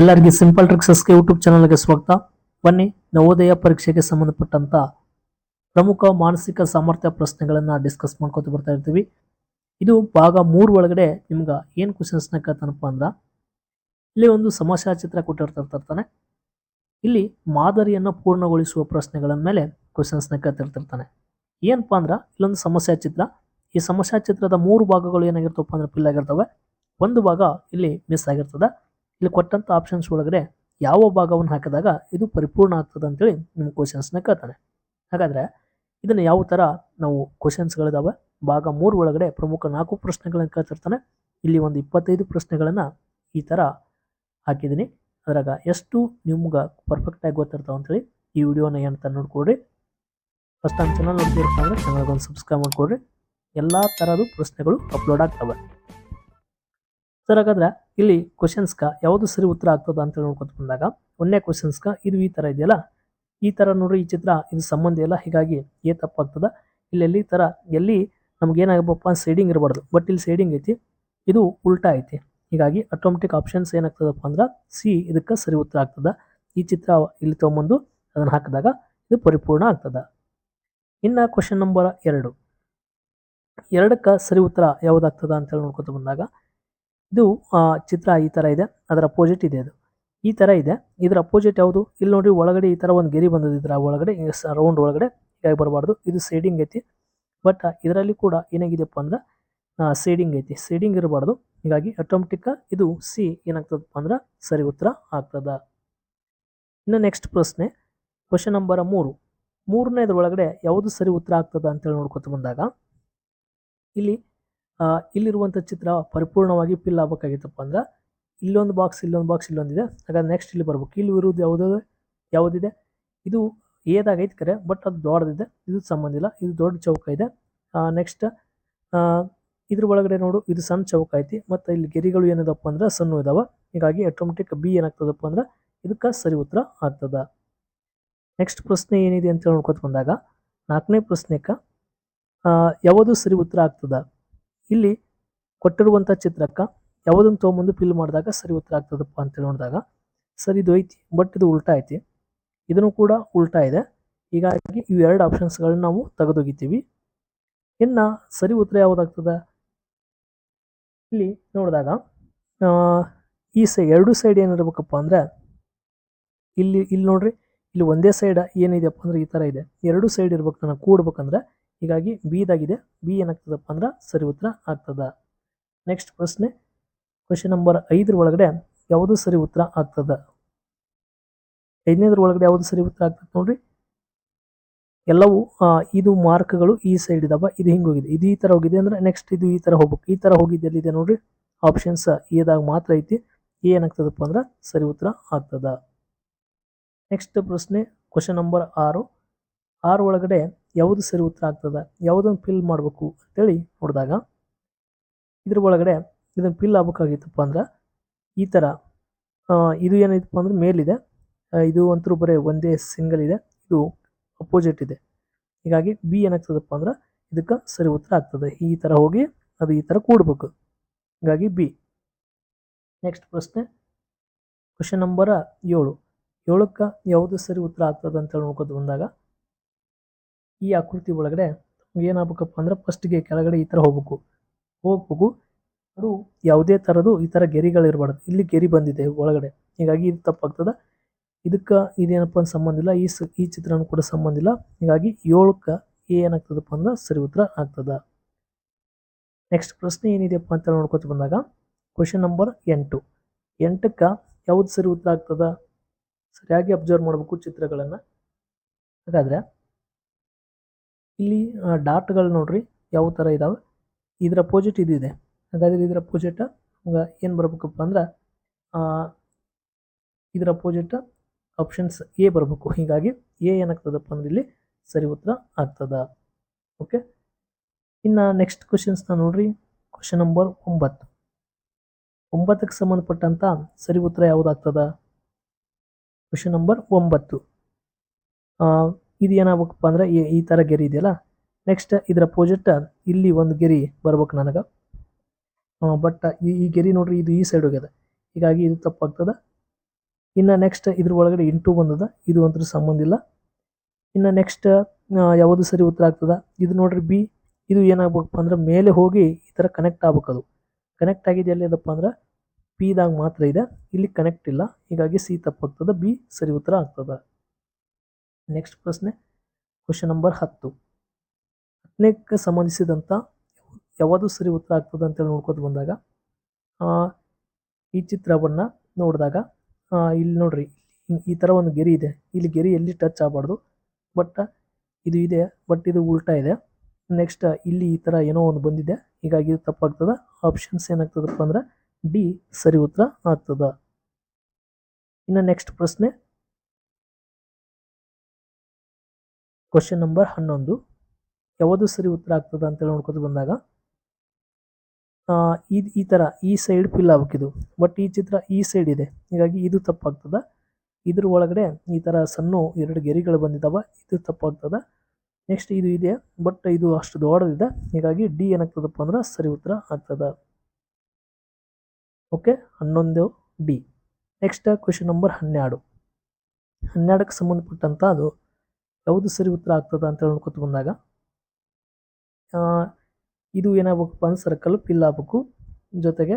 ಎಲ್ಲರಿಗೆ simple ಟ್ರಿಕ್ಸಸ್ಗೆ YouTube ಚಾನಲ್ಗೆ ಸ್ವಾಗತ. ಬನ್ನಿ, ನವೋದಯ ಪರೀಕ್ಷೆಗೆ ಸಂಬಂಧಪಟ್ಟಂತ ಪ್ರಮುಖ ಮಾನಸಿಕ ಸಾಮರ್ಥ್ಯ ಪ್ರಶ್ನೆಗಳನ್ನ ಡಿಸ್ಕಸ್ ಮಾಡ್ಕೊತ ಬರ್ತಾ ಇರ್ತೀವಿ. ಇದು ಭಾಗ ಮೂರು ಒಳಗಡೆ ನಿಮ್ಗೆ ಏನ್ ಕ್ವಶನ್ಸ್ನ ಕೇಳ್ತಾನಪ್ಪ ಅಂದ್ರ, ಇಲ್ಲಿ ಒಂದು ಸಮಸ್ಯಾ ಚಿತ್ರ ಕೊಟ್ಟಿರ್ತಿರ್ತಾನೆ ಇಲ್ಲಿ ಮಾದರಿಯನ್ನ ಪೂರ್ಣಗೊಳಿಸುವ ಪ್ರಶ್ನೆಗಳ ಮೇಲೆ ಕ್ವಶನ್ಸ್ನ ಕೇಳ್ತಿರ್ತಿರ್ತಾನೆ ಏನಪ್ಪ ಅಂದ್ರೆ, ಇಲ್ಲೊಂದು ಸಮಸ್ಯಾ ಚಿತ್ರ ಈ ಸಮಸ್ಯಾ ಚಿತ್ರದ ಮೂರು ಭಾಗಗಳು ಏನಾಗಿರ್ತವಪ್ಪ ಅಂದ್ರೆ ಫಿಲ್ ಆಗಿರ್ತವೆ. ಒಂದು ಭಾಗ ಇಲ್ಲಿ ಮಿಸ್ ಆಗಿರ್ತದೆ. ಇಲ್ಲಿ ಕೊಟ್ಟಂಥ ಆಪ್ಷನ್ಸ್ ಒಳಗಡೆ ಯಾವ ಭಾಗವನ್ನು ಹಾಕಿದಾಗ ಇದು ಪರಿಪೂರ್ಣ ಆಗ್ತದೆ ಅಂತೇಳಿ ನಿಮ್ಮ ಕ್ವಶನ್ಸ್ನ ಕೇಳ್ತಾನೆ. ಹಾಗಾದ್ರೆ ಇದನ್ನು ಯಾವ ಥರ ನಾವು ಕ್ವಶನ್ಸ್ಗಳಿದಾವೆ ಭಾಗ ಮೂರು ಒಳಗಡೆ ಪ್ರಮುಖ ನಾಲ್ಕು ಪ್ರಶ್ನೆಗಳನ್ನು ಕೇಳ್ತಿರ್ತಾನೆ. ಇಲ್ಲಿ ಒಂದು ಇಪ್ಪತ್ತೈದು ಪ್ರಶ್ನೆಗಳನ್ನು ಈ ಥರ ಹಾಕಿದ್ದೀನಿ. ಅದ್ರಾಗ ಎಷ್ಟು ನಿಮ್ಗೆ ಪರ್ಫೆಕ್ಟ್ ಆಗಿ ಗೊತ್ತಿರ್ತಾವ ಅಂತೇಳಿ ಈ ವಿಡಿಯೋನ ಏನಂತ ನೋಡ್ಕೊಡ್ರಿ ಫಸ್ಟ್ ನಮ್ಮ ಚಾನಲ್ ನೋಡ್ತಿರ್ತಾ ಅಂದರೆ ಒಂದು ಸಬ್ಸ್ಕ್ರೈಬ್ ಮಾಡ್ಕೊಡ್ರಿ ಎಲ್ಲ ಥರದ ಪ್ರಶ್ನೆಗಳು ಅಪ್ಲೋಡ್ ಆಗ್ತವೆ. ಸರ್, ಹಾಗಾದ್ರೆ ಇಲ್ಲಿ ಕ್ವಶನ್ಸ್ಕ ಯಾವುದು ಸರಿ ಉತ್ತರ ಆಗ್ತದ ಅಂತ ನೋಡ್ಕೊತ ಬಂದಾಗ ಒಂದೇ ಕ್ವಶನ್ಸ್ಕ ಇದು ಈ ಥರ ಇದೆಯಲ್ಲ? ಈ ಥರ ನೋಡ್ರಿ, ಈ ಚಿತ್ರ, ಇದು ಸಂಬಂಧ ಇಲ್ಲ ಹೀಗಾಗಿ ಏ ತಪ್ಪಾಗ್ತದ ಇಲ್ಲಿ ಎಲ್ಲಿ ಥರ ಎಲ್ಲಿ ನಮ್ಗೆ ಏನಾಗಬೇಕಪ್ಪ ಇರಬಾರ್ದು. ಬಟ್ ಇಲ್ಲಿ ಶೇಡಿಂಗ್ ಐತಿ, ಇದು ಉಲ್ಟಾ ಐತಿ. ಹೀಗಾಗಿ ಆಟೋಮೆಟಿಕ್ ಆಪ್ಷನ್ಸ್ ಏನಾಗ್ತದಪ್ಪ ಅಂದ್ರೆ ಸಿ ಇದಕ್ಕೆ ಸರಿ ಉತ್ತರ ಆಗ್ತದ. ಈ ಚಿತ್ರ ಇಲ್ಲಿ ತೊಗೊಂಬಂದು ಅದನ್ನು ಹಾಕಿದಾಗ ಇದು ಪರಿಪೂರ್ಣ ಆಗ್ತದ. ಇನ್ನು ಕ್ವಶನ್ ನಂಬರ್ ಎರಡು. ಎರಡಕ್ಕೆ ಸರಿ ಉತ್ತರ ಯಾವುದಾಗ್ತದ ಅಂತ ಹೇಳಿ ನೋಡ್ಕೊತ ಬಂದಾಗ ಇದು ಚಿತ್ರ ಈ ತರ ಇದೆ. ಅದರ ಅಪೋಸಿಟ್ ಇದೆ ಅದು. ಈ ತರ ಇದೆ. ಇದರ ಅಪೋಸಿಟ್ ಯಾವುದು? ಇಲ್ಲಿ ನೋಡ್ರಿ, ಒಳಗಡೆ ಈ ತರ ಒಂದು ಗೆರಿ ಬಂದದ ಇದರ ಒಳಗಡೆ ರೌಂಡ್ ಒಳಗಡೆ ಹೀಗಾಗಿ ಬರಬಾರ್ದು. ಇದು ಸೇಡಿಂಗ್ ಐತಿ. ಬಟ್ ಇದರಲ್ಲಿ ಕೂಡ ಏನಾಗಿದೆಯಪ್ಪ ಅಂದ್ರೆ ಸೇಡಿಂಗ್ ಐತಿ. ಸೇಡಿಂಗ್ ಇರಬಾರ್ದು. ಹೀಗಾಗಿ ಆಟೋಮೆಟಿಕ್ ಇದು ಸಿ ಏನಾಗ್ತದಪ್ಪ ಅಂದ್ರೆ, ಸರಿ ಉತ್ತರ ಆಗ್ತದ. ಇನ್ನು ನೆಕ್ಸ್ಟ್ ಪ್ರಶ್ನೆ ಕ್ವಶನ್ ನಂಬರ್ ಮೂರು. ಮೂರನೇದ್ರೊಳಗಡೆ ಯಾವುದು ಸರಿ ಉತ್ತರ ಆಗ್ತದ ಅಂತೇಳಿ ನೋಡ್ಕೊತ ಬಂದಾಗ, ಇಲ್ಲಿ ಇಲ್ಲಿರುವಂಥ ಚಿತ್ರ ಪರಿಪೂರ್ಣವಾಗಿ ಫಿಲ್ ಆಗಬೇಕಾಗಿತ್ತಪ್ಪ ಅಂದ್ರೆ ಇಲ್ಲೊಂದು ಬಾಕ್ಸ್ ಇಲ್ಲೊಂದು ಬಾಕ್ಸ್ ಇಲ್ಲೊಂದಿದೆ ಹಾಗಾದ್ರೆ ನೆಕ್ಸ್ಟ್ ಇಲ್ಲಿ ಬರ್ಬೇಕು. ಇಲ್ಲಿ ಇರುವುದು ಯಾವುದು ಯಾವುದಿದೆ? ಇದು ಏದಾಗೈತೆ ಕರೆ ಬಟ್ ಅದು ದೊಡ್ಡದಿದೆ. ಇದು ಸಂಬಂಧ ಇಲ್ಲ. ಇದು ದೊಡ್ಡ ಚೌಕ ಇದೆ. ನೆಕ್ಸ್ಟ್ ಇದ್ರ ಒಳಗಡೆ ನೋಡು ಇದು ಸಣ್ಣ ಚೌಕ ಐತಿ. ಮತ್ತು ಇಲ್ಲಿ ಗೆರಿಗಳು ಏನಿದಪ್ಪ ಅಂದ್ರೆ ಸಣ್ಣ ಇದಾವೆ. ಹೀಗಾಗಿ ಆಟೋಮೆಟಿಕ್ ಬಿ ಏನಾಗ್ತದಪ್ಪ ಅಂದ್ರೆ ಇದಕ್ಕೆ ಸರಿ ಉತ್ತರ ಆಗ್ತದ. ನೆಕ್ಸ್ಟ್ ಪ್ರಶ್ನೆ ಏನಿದೆ ಅಂತ ನೋಡ್ಕೊತ ಬಂದಾಗ ನಾಲ್ಕನೇ ಪ್ರಶ್ನೆಕ ಆ, ಯಾವುದು ಸರಿ ಉತ್ತರ ಆಗ್ತದ? ಇಲ್ಲಿ ಕೊಟ್ಟಿರುವಂಥ ಚಿತ್ರಕ್ಕ ಯಾವುದನ್ನು ತೊಗೊಂಬಂದು ಫಿಲ್ ಮಾಡಿದಾಗ ಸರಿ ಉತ್ತರ ಆಗ್ತದಪ್ಪ ಅಂತ ನೋಡಿದಾಗ ಸರಿ ಇದು ಐತಿ ಬಟ್ ಇದು ಉಲ್ಟಾ ಐತಿ. ಇದನ್ನು ಕೂಡ ಉಲ್ಟಾ ಇದೆ. ಹೀಗಾಗಿ ಇವು ಎರಡು ಆಪ್ಷನ್ಸ್ಗಳನ್ನ ನಾವು ತೆಗೆದೊಗಿತೀವಿ. ಇನ್ನ ಸರಿ ಉತ್ತರ ಯಾವುದಾಗ್ತದೆ? ಇಲ್ಲಿ ನೋಡಿದಾಗ ಈ ಸೈ ಎರಡು ಸೈಡ್ ಏನಿರ್ಬೇಕಪ್ಪ ಅಂದ್ರೆ, ಇಲ್ಲಿ ಇಲ್ಲಿ ನೋಡ್ರಿ, ಇಲ್ಲಿ ಒಂದೇ ಸೈಡ್ ಏನಿದೆಯಪ್ಪ ಅಂದ್ರೆ ಈ ತರ ಇದೆ. ಎರಡು ಸೈಡ್ ಇರ್ಬೇಕು, ನನಗೆ ಕೂಡ್ಬೇಕಂದ್ರೆ ಹೀಗಾಗಿ ಬಿ ಇದಾಗಿದೆ. ಬಿ ಏನಾಗ್ತದಪ್ಪ ಅಂದ್ರೆ ಸರಿ ಉತ್ತರ ಆಗ್ತದ. ನೆಕ್ಸ್ಟ್ ಪ್ರಶ್ನೆ ಕ್ವಶನ್ ನಂಬರ್ ಐದರ ಒಳಗಡೆ ಯಾವುದು ಸರಿ ಉತ್ತರ ಆಗ್ತದ? ಐದನೇದ್ರ ಒಳಗಡೆ ಯಾವುದು ಸರಿ ಉತ್ತರ ಆಗ್ತದೆ ನೋಡ್ರಿ. ಎಲ್ಲವೂ ಇದು ಮಾರ್ಕ್ಗಳು ಈ ಸೈಡ್ ಇದಾವ, ಇದು ಹಿಂಗೆ ಹೋಗಿದೆ. ಇದು ಈ ಥರ ಹೋಗಿದೆ ಅಂದ್ರೆ ನೆಕ್ಸ್ಟ್ ಇದು ಈ ಥರ ಹೋಗ್ಬೇಕು. ಈ ಥರ ಹೋಗಿದ್ದು ಎಲ್ಲಿದೆ ನೋಡ್ರಿ? ಆಪ್ಷನ್ಸ್ ಇದಾಗ ಮಾತ್ರ ಐತಿ. ಏನಾಗ್ತದಪ್ಪ ಅಂದ್ರೆ ಸರಿ ಉತ್ತರ ಆಗ್ತದ. ನೆಕ್ಸ್ಟ್ ಪ್ರಶ್ನೆ ಕ್ವಶನ್ ನಂಬರ್ ಆರು. ಆರು ಒಳಗಡೆ ಯಾವುದು ಸರಿ ಉತ್ತರ ಆಗ್ತದೆ ಯಾವುದನ್ನು ಫಿಲ್ ಮಾಡಬೇಕು ಅಂತೇಳಿ ನೋಡಿದಾಗ ಇದ್ರ ಒಳಗಡೆ ಇದನ್ನು ಫಿಲ್ ಆಗ್ಬೇಕಾಗಿತ್ತಪ್ಪ ಅಂದ್ರೆ ಈ ಥರ ಇದು ಏನೈತಪ್ಪ ಅಂದ್ರೆ ಮೇಲಿದೆ ಇದು. ಅಂತರೂ ಬರೀ ಒಂದೇ ಸಿಂಗಲ್ ಇದೆ. ಇದು ಅಪೋಸಿಟ್ ಇದೆ. ಹೀಗಾಗಿ ಬಿ ಏನಾಗ್ತದಪ್ಪ ಅಂದ್ರೆ ಇದಕ್ಕೆ ಸರಿ ಉತ್ತರ ಆಗ್ತದೆ. ಈ ಥರ ಹೋಗಿ ಅದು ಈ ಥರ ಕೂಡಬೇಕು. ಹೀಗಾಗಿ ಬಿ ನೆಕ್ಸ್ಟ್ ಪ್ರಶ್ನೆ. ಕ್ವಶನ್ ನಂಬರ್ ಏಳು. ಏಳಕ್ಕೆ ಯಾವುದು ಸರಿ ಉತ್ತರ ಆಗ್ತದೆ ಅಂತ ಹೇಳಿ ನೋಡ್ಕೊತ ಬಂದಾಗ ಈ ಆಕೃತಿ ಒಳಗಡೆ ಏನಾಗಬೇಕಪ್ಪ ಅಂದ್ರೆ ಫಸ್ಟ್ಗೆ ಕೆಳಗಡೆ ಈ ಥರ ಹೋಗ್ಬೇಕು. ಹೋಗ್ಬೇಕು. ಅದು ಯಾವುದೇ ಥರದ್ದು ಈ ಥರ ಗೆರಿಗಳು ಇರಬಾರ್ದು ಇಲ್ಲಿ ಗೆರಿ ಬಂದಿದೆ ಒಳಗಡೆ. ಹೀಗಾಗಿ ಇದು ತಪ್ಪಾಗ್ತದ. ಇದಕ್ಕೆ ಇದೇನಪ್ಪ ಅಂತ ಸಂಬಂಧ ಇಲ್ಲ. ಈ ಸ, ಈ ಚಿತ್ರನೂ ಕೂಡ ಸಂಬಂಧ ಇಲ್ಲ. ಹೀಗಾಗಿ ಏಳಕ್ಕೆ ಏನಾಗ್ತದಪ್ಪ ಅಂದ್ರೆ ಸರಿ ಉತ್ತರ ಆಗ್ತದ. ನೆಕ್ಸ್ಟ್ ಪ್ರಶ್ನೆ ಏನಿದೆಯಪ್ಪ ಅಂತ ನೋಡ್ಕೊತ ಬಂದಾಗ ಕ್ವಶನ್ ನಂಬರ್ ಎಂಟು. ಎಂಟಕ್ಕೆ ಯಾವ್ದು ಸರಿ ಉತ್ತರ ಆಗ್ತದ? ಸರಿಯಾಗಿ ಅಬ್ಸರ್ವ್ ಮಾಡಬೇಕು ಚಿತ್ರಗಳನ್ನು. ಹಾಗಾದ್ರೆ ಇಲ್ಲಿ ಡಾಟ್ಗಳು ನೋಡ್ರಿ ಯಾವ ಥರ ಇದಾವೆ? ಇದರ ಅಪೋಸಿಟ್ ಇದಿದೆ ಹಾಗಾದರೆ ಹಾಗಾದ್ರೆ ಅಪೋಸಿಟ್ ಈಗ ಏನು ಬರಬೇಕಪ್ಪ ಅಂದ್ರೆ ಇದರ ಇದ್ರ ಅಪೋಸಿಟ್ ಆಪ್ಷನ್ಸ್ ಎ ಬರಬೇಕು. ಹೀಗಾಗಿ ಎ ಏನಾಗ್ತದಪ್ಪ ಅಂದ್ರೆ ಇಲ್ಲಿ ಸರಿ ಉತ್ತರ ಆಗ್ತದ. ಓಕೆ ಇನ್ನು ನೆಕ್ಸ್ಟ್ ಕ್ವಶನ್ಸ್ನ ನೋಡ್ರಿ. ಕ್ವಶನ್ ನಂಬರ್ ಒಂಬತ್ತು. ಒಂಬತ್ತಕ್ಕೆ ಸಂಬಂಧಪಟ್ಟಂತ ಸರಿ ಉತ್ತರ ಯಾವುದಾಗ್ತದ? ಕ್ವಶನ್ ನಂಬರ್ ಒಂಬತ್ತು. ಇದು ಏನಾಗಬೇಕಪ್ಪ ಅಂದ್ರೆ ಈ- ಥರ ಗೆರೆ ಇದೆಯಲ್ಲ? ನೆಕ್ಸ್ಟ್ ಇದರ ಪ್ರೊಜೆಕ್ಟರ್ ಇಲ್ಲಿ ಒಂದು ಗೆರೆ ಬರ್ಬೇಕು ನನಗೆ. ಬಟ್ ಈ ಈ ಗೆರೆ ನೋಡ್ರಿ ಇದು ಈ ಸೈಡ್ ಹೋಗ್ಯದ. ಹೀಗಾಗಿ ಇದು ತಪ್ಪಾಗ್ತದ. ಇನ್ನು ನೆಕ್ಸ್ಟ್ ಇದ್ರ ಒಳಗಡೆ ಇಂಟು ಬಂದದ. ಇದು ಒಂಥರ ಸಂಬಂಧ ಇಲ್ಲ. ಇನ್ನು ನೆಕ್ಸ್ಟ್ ಯಾವುದು ಸರಿ ಉತ್ತರ ಆಗ್ತದ? ಇದು ನೋಡ್ರಿ ಬಿ ಇದು ಏನಾಗ್ಬೇಕಪ್ಪ ಅಂದ್ರೆ ಮೇಲೆ ಹೋಗಿ ಈ ಥರ ಕನೆಕ್ಟ್ ಆಗ್ಬೇಕು ಕನೆಕ್ಟ್ ಆಗಿದೆ ಎಲ್ಲಿ ಅದಪ್ಪ ಅಂದ್ರೆ ಪಿದಾಗ ಮಾತ್ರ ಇದೆ. ಇಲ್ಲಿ ಕನೆಕ್ಟ್ ಇಲ್ಲ. ಹೀಗಾಗಿ ಸಿ ತಪ್ಪಾಗ್ತದೆ. ಬಿ ಸರಿ ಉತ್ತರ ಆಗ್ತದ. ನೆಕ್ಸ್ಟ್ ಪ್ರಶ್ನೆ ಕ್ವಶನ್ ನಂಬರ್ ಹತ್ತು. ಹತ್ತನೇಕ್ಕೆ ಸಂಬಂಧಿಸಿದಂಥ ಯಾವುದು ಸರಿ ಉತ್ತರ ಆಗ್ತದೆ ಅಂತೇಳಿ ನೋಡ್ಕೋತ ಬಂದಾಗ ಈ ಚಿತ್ರವನ್ನು ನೋಡಿದಾಗ ಇಲ್ಲಿ ನೋಡ್ರಿ, ಈ ಥರ ಒಂದು ಗೆರೆ ಇದೆ. ಇಲ್ಲಿ ಗೆರೆ ಎಲ್ಲಿ ಟಚ್ ಆಗಬಾರ್ದು. ಬಟ್, ಇದು ಇದೆ, ಬಟ್ ಇದು ಉಲ್ಟಾ ಇದೆ. ನೆಕ್ಸ್ಟ್ ಇಲ್ಲಿ ಈ ಥರ ಏನೋ ಒಂದು ಬಂದಿದೆ. ಹೀಗಾಗಿ ಇದು ತಪ್ಪಾಗ್ತದೆ. ಆಪ್ಷನ್ಸ್ ಏನಾಗ್ತದಪ್ಪ ಅಂದ್ರೆ, ಡಿ ಸರಿ ಉತ್ತರ ಆಗ್ತದೆ. ಇನ್ನು ನೆಕ್ಸ್ಟ್ ಪ್ರಶ್ನೆ ಕ್ವಶನ್ ನಂಬರ್ ಹನ್ನೊಂದು. ಯಾವುದು ಸರಿ ಉತ್ತರ ಆಗ್ತದೆ ಅಂತೇಳಿ ನೋಡ್ಕೊತ ಬಂದಾಗ ಇದು ಈ ಥರ ಈ ಸೈಡ್ ಫಿಲ್ ಆಗ್ಬೇಕಿದು. ಬಟ್ ಈ ಚಿತ್ರ ಈ ಸೈಡ್ ಇದೆ. ಹೀಗಾಗಿ ಇದು ತಪ್ಪಾಗ್ತದೆ. ಇದ್ರ ಒಳಗಡೆ ಈ ಥರ ಸಣ್ಣ ಎರಡು ಗೆರೆಗಳು ಬಂದಿದ್ದಾವೆ ಇದು ತಪ್ಪಾಗ್ತದೆ. ನೆಕ್ಸ್ಟ್ ಇದು ಇದೆ ಬಟ್ ಇದು ಅಷ್ಟು ದೊಡ್ಡದಿದೆ. ಹೀಗಾಗಿ ಡಿ ಏನಾಗ್ತದಪ್ಪ ಅಂದ್ರೆ ಸರಿ ಉತ್ತರ ಆಗ್ತದೆ. ಓಕೆ ಹನ್ನೊಂದು ಡಿ ನೆಕ್ಸ್ಟ್ ಕ್ವಶನ್ ನಂಬರ್ ಹನ್ನೆರಡು. ಹನ್ನೆರಡಕ್ಕೆ ಸಂಬಂಧಪಟ್ಟಂಥ ಅದು ಯಾವುದು ಸರಿ ಉತ್ತರ ಆಗ್ತದ ಅಂತ ಹೇಳ್ಕೊತ ಬಂದಾಗ ಇದು ಏನಾಗಬೇಕಪ್ಪ ಅಂದ್ರೆ ಸರ್ಕಲ್ ಫಿಲ್ ಆಗ್ಬೇಕು. ಜೊತೆಗೆ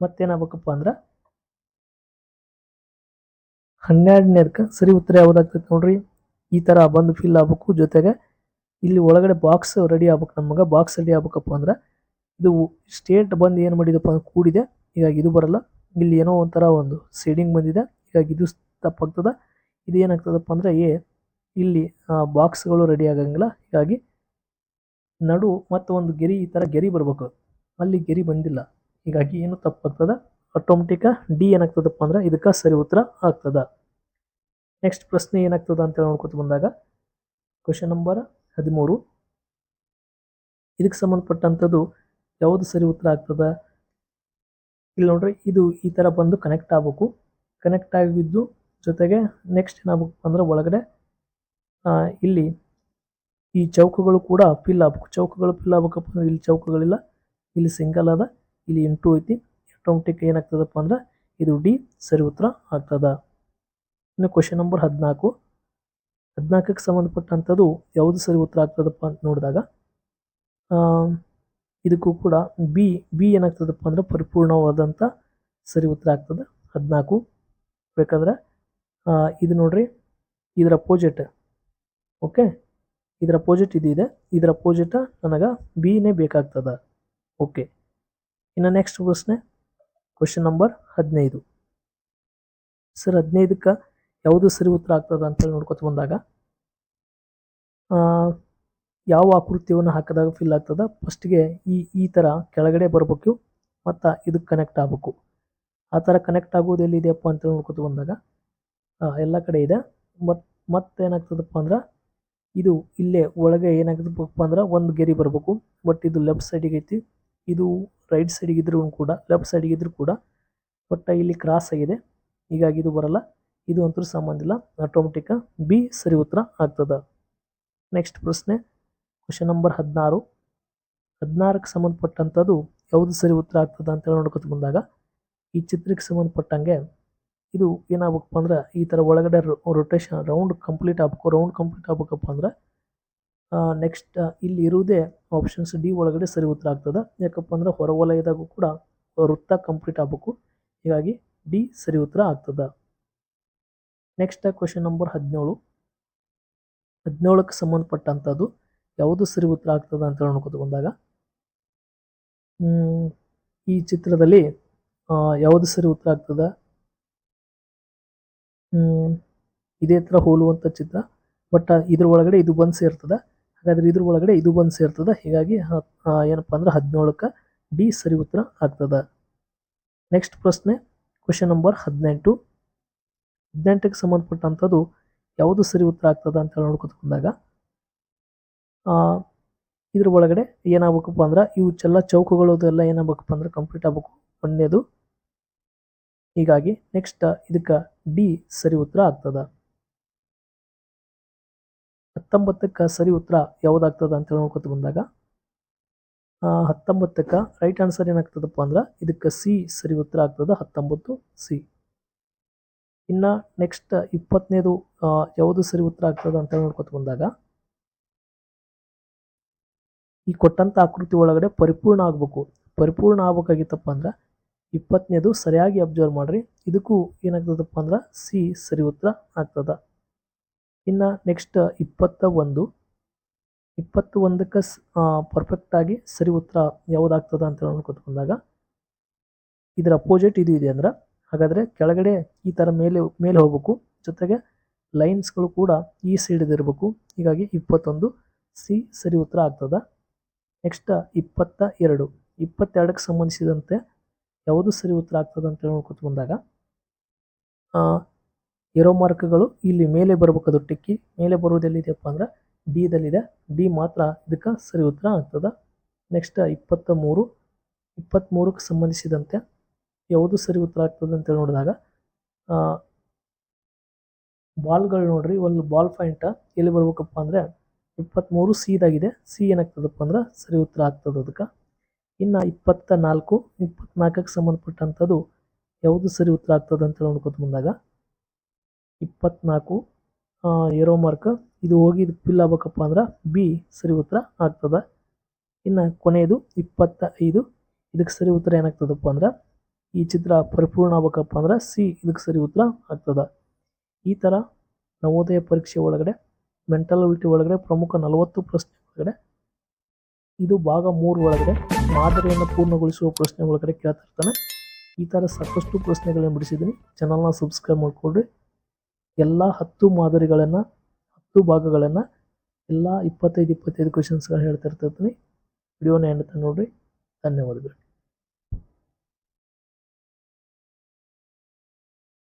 ಮತ್ತೇನಾಗಬೇಕಪ್ಪ ಅಂದ್ರೆ, ಹನ್ನೆರಡನೇದಕ್ಕೆ ಸರಿ ಉತ್ತರ ಯಾವುದಾಗ್ತೈತೆ ನೋಡ್ರಿ. ಈ ಥರ ಬಂದು ಫಿಲ್ ಆಗ್ಬೇಕು. ಜೊತೆಗೆ, ಇಲ್ಲಿ ಒಳಗಡೆ ಬಾಕ್ಸ್ ರೆಡಿ ಆಗ್ಬೇಕು ನಮಗೆ. ಬಾಕ್ಸ್ ರೆಡಿ ಆಗ್ಬೇಕಪ್ಪ ಅಂದ್ರೆ, ಇದು ಸ್ಟೇಟ್ ಬಂದು ಏನು ಮಾಡಿದಪ್ಪ ಅಂದ್ರೆ ಕೂಡಿದೆ. ಹೀಗಾಗಿ ಇದು ಬರಲ್ಲ. ಇಲ್ಲಿ ಏನೋ ಒಂಥರ ಒಂದು ಶೇಡಿಂಗ್ ಬಂದಿದೆ. ಹೀಗಾಗಿ ಇದು ತಪ್ಪಾಗ್ತದ ಇದು ಏನಾಗ್ತದಪ್ಪ ಅಂದ್ರೆ ಎ ಇಲ್ಲಿ ಬಾಕ್ಸ್ಗಳು ರೆಡಿ ಆಗಂಗಿಲ್ಲ. ಹೀಗಾಗಿ ನಡು ಮತ್ತು ಒಂದು ಗೆರಿ ಈ ಥರ ಗೆರಿ ಬರಬೇಕು. ಅಲ್ಲಿ ಗೆರಿ ಬಂದಿಲ್ಲ. ಹೀಗಾಗಿ ಏನು ತಪ್ಪಾಗ್ತದೆ? ಆಟೋಮೆಟಿಕ ಡಿ ಏನಾಗ್ತದಪ್ಪ ಅಂದ್ರೆ, ಇದಕ್ಕೆ ಸರಿ ಉತ್ತರ ಆಗ್ತದ. ನೆಕ್ಸ್ಟ್ ಪ್ರಶ್ನೆ ಏನಾಗ್ತದ ಅಂತ ನೋಡ್ಕೊತ ಬಂದಾಗ ಕ್ವಶನ್ ನಂಬರ್ ಹದಿಮೂರು. ಇದಕ್ಕೆ ಸಂಬಂಧಪಟ್ಟಂಥದ್ದು ಯಾವುದು ಸರಿ ಉತ್ತರ ಆಗ್ತದ? ಇಲ್ಲಿ ನೋಡ್ರಿ, ಇದು ಈ ಥರ ಬಂದು ಕನೆಕ್ಟ್ ಆಗಬೇಕು. ಕನೆಕ್ಟ್ ಆಗಿದ್ದು ಜೊತೆಗೆ ನೆಕ್ಸ್ಟ್ ಏನಾಗಬೇಕು ಅಂದರೆ ಒಳಗಡೆ ಇಲ್ಲಿ ಈ ಚೌಕಗಳು ಕೂಡ ಫಿಲ್ ಆಗ್ಬೇಕು. ಚೌಕಗಳು ಫಿಲ್ ಆಗ್ಬೇಕಪ್ಪ ಅಂದರೆ ಇಲ್ಲಿ ಚೌಕಗಳಿಲ್ಲ, ಇಲ್ಲಿ ಸಿಂಗಲ್ ಅದ, ಇಲ್ಲಿ ಎಂಟು ಐತಿ. ಆಟೋಮೆಟಿಕ್ ಏನಾಗ್ತದಪ್ಪ ಅಂದ್ರೆ ಇದು ಡಿ ಸರಿ ಉತ್ತರ ಆಗ್ತದ. ಇನ್ನು ಕ್ವಶನ್ ನಂಬರ್ ಹದಿನಾಲ್ಕು. ಹದಿನಾಲ್ಕಕ್ಕೆ ಸಂಬಂಧಪಟ್ಟಂಥದ್ದು ಯಾವುದು ಸರಿ ಉತ್ತರ ಆಗ್ತದಪ್ಪ ಅಂತ ನೋಡಿದಾಗ ಇದಕ್ಕೂ ಕೂಡ ಬಿ ಬಿ ಏನಾಗ್ತದಪ್ಪ ಅಂದರೆ ಪರಿಪೂರ್ಣವಾದಂಥ ಸರಿ ಉತ್ತರ ಆಗ್ತದೆ. ಹದಿನಾಲ್ಕು. ಬೇಕಾದ್ರೆ ಇದು ನೋಡ್ರಿ, ಇದರ ಅಪೋಸಿಟ್ ಓಕೆ ಇದರ ಅಪೋಸಿಟ್ ಇದಿದೆ ಇದೆ. ಇದರ ಅಪೋಸಿಟ್ ನನಗೆ ಬಿನೇ ಬೇಕಾಗ್ತದ. ಓಕೆ ಇನ್ನು ನೆಕ್ಸ್ಟ್ ಪ್ರಶ್ನೆ ಕ್ವಶನ್ ನಂಬರ್ ಹದಿನೈದು. ಸರ್ ಹದಿನೈದಕ್ಕೆ ಯಾವುದು ಸರಿ ಉತ್ತರ ಆಗ್ತದೆ ಅಂತೇಳಿ ನೋಡ್ಕೊತ ಬಂದಾಗ ಯಾವ ಆಕೃತಿಯನ್ನು ಹಾಕಿದಾಗ ಫಿಲ್ ಆಗ್ತದೆ? ಫಸ್ಟ್ಗೆ ಈ ಈ ಥರ ಕೆಳಗಡೆ ಬರಬೇಕು ಮತ್ತು ಇದಕ್ಕೆ ಕನೆಕ್ಟ್ ಆಗಬೇಕು. ಆ ಥರ ಕನೆಕ್ಟ್ ಆಗೋದು ಎಲ್ಲಿದೆಯಪ್ಪ ಅಂತ ನೋಡ್ಕೊತ ಬಂದಾಗ ಎಲ್ಲ ಕಡೆ ಇದೆ. ಬಟ್ ಮತ್ತೆ ಏನಾಗ್ತದಪ್ಪ ಅಂದ್ರೆ ಇದು ಇಲ್ಲೇ ಒಳಗೆ ಏನಾಗ್ತದಪ್ಪ ಅಂದ್ರೆ ಒಂದು ಗೆರಿ ಬರಬೇಕು. ಬಟ್ ಇದು ಲೆಫ್ಟ್ ಸೈಡಿಗೆ ಐತಿ. ಇದು ರೈಟ್ ಸೈಡಿಗೆ ಇದ್ರೂ ಕೂಡ ಲೆಫ್ಟ್ ಸೈಡಿಗೆ ಇದ್ರೂ ಕೂಡ ಬಟ್ ಇಲ್ಲಿ ಕ್ರಾಸ್ ಆಗಿದೆ. ಹೀಗಾಗಿ ಇದು ಬರಲ್ಲ. ಇದು ಅಂತೂ ಸಂಬಂಧ ಇಲ್ಲ. ಆಟೋಮೆಟಿಕ್ ಬಿ ಸರಿ ಉತ್ತರ ಆಗ್ತದೆ. ನೆಕ್ಸ್ಟ್ ಪ್ರಶ್ನೆ ಕ್ವಶನ್ ನಂಬರ್ ಹದಿನಾರು. ಹದಿನಾರಕ್ಕೆ ಸಂಬಂಧಪಟ್ಟಂಥದ್ದು ಯಾವುದು ಸರಿ ಉತ್ತರ ಆಗ್ತದೆ ಅಂತೇಳಿ ನೋಡ್ಕೊತ ಬಂದಾಗ ಈ ಚಿತ್ರಕ್ಕೆ ಸಂಬಂಧಪಟ್ಟಂಗೆ ಇದು ಏನಾಗಬೇಕಪ್ಪ ಅಂದ್ರೆ ಈ ಥರ ಒಳಗಡೆ ರೊಟೇಷನ್ ರೌಂಡ್ ಕಂಪ್ಲೀಟ್ ಆಗ್ಬೇಕು ರೌಂಡ್ ಕಂಪ್ಲೀಟ್ ಆಗ್ಬೇಕಪ್ಪ ಅಂದ್ರೆ ನೆಕ್ಸ್ಟ್ ಇಲ್ಲಿ ಇರುವುದೇ ಆಪ್ಷನ್ಸ್ ಡಿ ಒಳಗಡೆ ಸರಿ ಉತ್ತರ ಆಗ್ತದೆ. ಯಾಕಪ್ಪ ಅಂದ್ರೆ ಹೊರವಲಯದಾಗೂ ಕೂಡ ವೃತ್ತ ಕಂಪ್ಲೀಟ್ ಆಗಬೇಕು. ಹೀಗಾಗಿ ಡಿ ಸರಿ ಉತ್ತರ ಆಗ್ತದೆ. ನೆಕ್ಸ್ಟ್ ಕ್ವಶನ್ ನಂಬರ್ ಹದಿನೇಳು. ಹದಿನೇಳಕ್ಕೆ ಸಂಬಂಧಪಟ್ಟಂಥದ್ದು ಯಾವುದು ಸರಿ ಉತ್ತರ ಆಗ್ತದೆ ಅಂತ ನೋಡ್ಕೊತ ಬಂದಾಗ. ಈ ಚಿತ್ರದಲ್ಲಿ ಯಾವುದು ಸರಿ ಉತ್ತರ ಆಗ್ತದ? ಇದೇ ಥರ ಹೋಲುವಂಥ ಚಿತ್ರ. ಬಟ್ ಇದ್ರ ಒಳಗಡೆ ಇದು ಬಂದು ಸೇರ್ತದ. ಹಾಗಾದ್ರೆ ಇದ್ರ ಒಳಗಡೆ ಇದು ಬಂದು ಸೇರ್ತದೆ. ಹೀಗಾಗಿ ಏನಪ್ಪ ಅಂದ್ರೆ ಹದಿನೇಳಕ್ಕೆ ಡಿ ಸರಿ ಉತ್ತರ ಆಗ್ತದೆ. ನೆಕ್ಸ್ಟ್ ಪ್ರಶ್ನೆ ಕ್ವಶನ್ ನಂಬರ್ ಹದಿನೆಂಟು. ಹದಿನೆಂಟಕ್ಕೆ ಸಂಬಂಧಪಟ್ಟಂಥದ್ದು ಯಾವುದು ಸರಿ ಉತ್ತರ ಆಗ್ತದೆ ಅಂತ ಹೇಳಿ ನೋಡ್ಕೊತ ಬಂದಾಗ ಇದ್ರ ಒಳಗಡೆ ಏನಾಗಬೇಕಪ್ಪ ಅಂದ್ರೆ ಇವು ಚೆಲ್ಲ ಚೌಕಗಳು ಅದೆಲ್ಲ ಏನಾಗಬೇಕಪ್ಪ ಅಂದ್ರೆ ಕಂಪ್ಲೀಟ್ ಆಗ್ಬೇಕು. ಒಂದನೇದು ಹೀಗಾಗಿ ನೆಕ್ಸ್ಟ್ ಇದಕ್ಕೆ ಡಿ ಸರಿ ಉತ್ತರ ಆಗ್ತದ. ಹತ್ತೊಂಬತ್ತಕ್ಕೆ ಸರಿ ಉತ್ತರ ಯಾವುದಾಗ್ತದ ಅಂತ ನೋಡ್ಕೊತ ಬಂದಾಗ ಹತ್ತೊಂಬತ್ತಕ್ಕೆ ರೈಟ್ ಆನ್ಸರ್ ಏನಾಗ್ತದಪ್ಪ ಅಂದ್ರೆ ಇದಕ್ಕೆ ಸಿ ಸರಿ ಉತ್ತರ ಆಗ್ತದೆ, ಹತ್ತೊಂಬತ್ತು ಸಿ ಇನ್ನು ನೆಕ್ಸ್ಟ್ ಇಪ್ಪತ್ತನೇದು ಯಾವುದು ಸರಿ ಉತ್ತರ ಆಗ್ತದೆ ಅಂತ ನೋಡ್ಕೊತ ಬಂದಾಗ, ಈ ಕೊಟ್ಟಂತ ಆಕೃತಿ ಒಳಗಡೆ ಪರಿಪೂರ್ಣ ಆಗಬೇಕು. ಪರಿಪೂರ್ಣ ಆಗ್ಬೇಕಾಗಿತ್ತಪ್ಪ ಅಂದ್ರೆ ಇಪ್ಪತ್ತನೇದು ಸರಿಯಾಗಿ ಅಬ್ಸರ್ವ್ ಮಾಡಿರಿ. ಇದಕ್ಕೂ ಏನಾಗ್ತದಪ್ಪ ಅಂದ್ರೆ ಸಿ ಸರಿ ಉತ್ತರ ಆಗ್ತದ. ಇನ್ನು ನೆಕ್ಸ್ಟ್ ಇಪ್ಪತ್ತ ಒಂದು ಇಪ್ಪತ್ತು ಒಂದಕ್ಕೆ ಪರ್ಫೆಕ್ಟಾಗಿ ಸರಿ ಉತ್ತರ ಯಾವುದಾಗ್ತದ ಅಂತ ಬಂದಾಗ ಇದರ ಅಪೋಸಿಟ್ ಇದು ಇದೆ ಅಂದ್ರೆ, ಹಾಗಾದರೆ ಕೆಳಗಡೆ ಈ ಥರ ಮೇಲೆ ಮೇಲೆ ಹೋಗಬೇಕು. ಜೊತೆಗೆ ಲೈನ್ಸ್ಗಳು ಕೂಡ ಈ ಸೈಡ್ ಇರಬೇಕು. ಹೀಗಾಗಿ ಇಪ್ಪತ್ತೊಂದು ಸಿ ಸರಿ ಉತ್ತರ ಆಗ್ತದೆ. ನೆಕ್ಸ್ಟ್ ಇಪ್ಪತ್ತ ಎರಡು. ಇಪ್ಪತ್ತೆರಡಕ್ಕೆ ಸಂಬಂಧಿಸಿದಂತೆ ಯಾವುದು ಸರಿ ಉತ್ತರ ಆಗ್ತದೆ ಅಂತ ನೋಡ್ಕೊತ ಬಂದಾಗ ಏರೋ ಮಾರ್ಕ್ಗಳು ಇಲ್ಲಿ ಮೇಲೆ ಬರಬೇಕು ಅದು ಟಿಕ್ಕಿ ಮೇಲೆ ಬರುವುದೆಲ್ಲಿದೆಯಪ್ಪ ಅಂದ್ರೆ ಡಿ ದಲ್ಲಿದೆ. ಡಿ ಮಾತ್ರ ಇದಕ್ಕೆ ಸರಿ ಉತ್ತರ ಆಗ್ತದೆ. ನೆಕ್ಸ್ಟ್ ಇಪ್ಪತ್ತ ಮೂರು ಇಪ್ಪತ್ತ್ಮೂರಕ್ಕೆ ಸಂಬಂಧಿಸಿದಂತೆ ಯಾವುದು ಸರಿ ಉತ್ತರ ಆಗ್ತದೆ ಅಂತ ನೋಡಿದಾಗ ಬಾಲ್ಗಳು ನೋಡ್ರಿ, ಒಂದು ಬಾಲ್ ಪಾಯಿಂಟ್ ಎಲ್ಲಿ ಬರ್ಬೇಕಪ್ಪ ಅಂದ್ರೆ ಇಪ್ಪತ್ತ್ಮೂರು ಸಿದಾಗಿದೆ ಸಿ ಏನಾಗ್ತದಪ್ಪ ಅಂದ್ರೆ ಸರಿ ಉತ್ತರ ಆಗ್ತದೆ ಅದಕ್ಕೆ. ಇನ್ನು ಇಪ್ಪತ್ತ ನಾಲ್ಕು, ಇಪ್ಪತ್ನಾಲ್ಕಕ್ಕೆ ಸಂಬಂಧಪಟ್ಟಂಥದ್ದು ಯಾವುದು ಸರಿ ಉತ್ತರ ಆಗ್ತದೆ ಅಂತ ನೋಡ್ಕೊತ ಬಂದಾಗ ಇಪ್ಪತ್ನಾಲ್ಕು ಏರೋ ಮಾರ್ಕ್ ಇದು ಹೋಗಿ ಇದು ಫಿಲ್ ಆಗ್ಬೇಕಪ್ಪ ಅಂದ್ರೆ ಬಿ ಸರಿ ಉತ್ತರ ಆಗ್ತದೆ. ಇನ್ನು ಕೊನೆಯದು ಇಪ್ಪತ್ತ ಐದು ಇದಕ್ಕೆ ಸರಿ ಉತ್ತರ ಏನಾಗ್ತದಪ್ಪ ಅಂದ್ರೆ ಈ ಚಿತ್ರ ಪರಿಪೂರ್ಣ ಆಗ್ಬೇಕಪ್ಪ ಅಂದ್ರೆ ಸಿ ಇದಕ್ಕೆ ಸರಿ ಉತ್ತರ ಆಗ್ತದೆ. ಈ ಥರ ನವೋದಯ ಪರೀಕ್ಷೆ ಒಳಗಡೆ ಮೆಂಟಲ್ ಒಳಗಡೆ ಪ್ರಮುಖ ನಲವತ್ತು ಪ್ರಶ್ನೆ ಒಳಗಡೆ ಇದು ಭಾಗ ಮೂರು ಒಳಗಡೆ ಮಾದರಿಯನ್ನು ಪೂರ್ಣಗೊಳಿಸುವ ಪ್ರಶ್ನೆ ಒಳಗಡೆ ಕೇಳ್ತಾ ಇರ್ತಾನೆ ಈ ಥರ ಸಾಕಷ್ಟು ಪ್ರಶ್ನೆಗಳನ್ನು ಬಿಡಿಸಿದ್ದೀನಿ ಚಾನಲ್ನ ಸಬ್ಸ್ಕ್ರೈಬ್ ಮಾಡಿಕೊಡ್ರಿ ಎಲ್ಲ ಹತ್ತು ಮಾದರಿಗಳನ್ನು, ಹತ್ತು ಭಾಗಗಳನ್ನು, ಎಲ್ಲ ಇಪ್ಪತ್ತೈದು ಇಪ್ಪತ್ತೈದು ಕ್ವಶನ್ಸ್ಗಳು ಹೇಳ್ತಾ ಇರ್ತಿರ್ತೀನಿ ವಿಡಿಯೋನ ಎಂಡ್ ನೋಡಿರಿ. ಧನ್ಯವಾದಗಳು.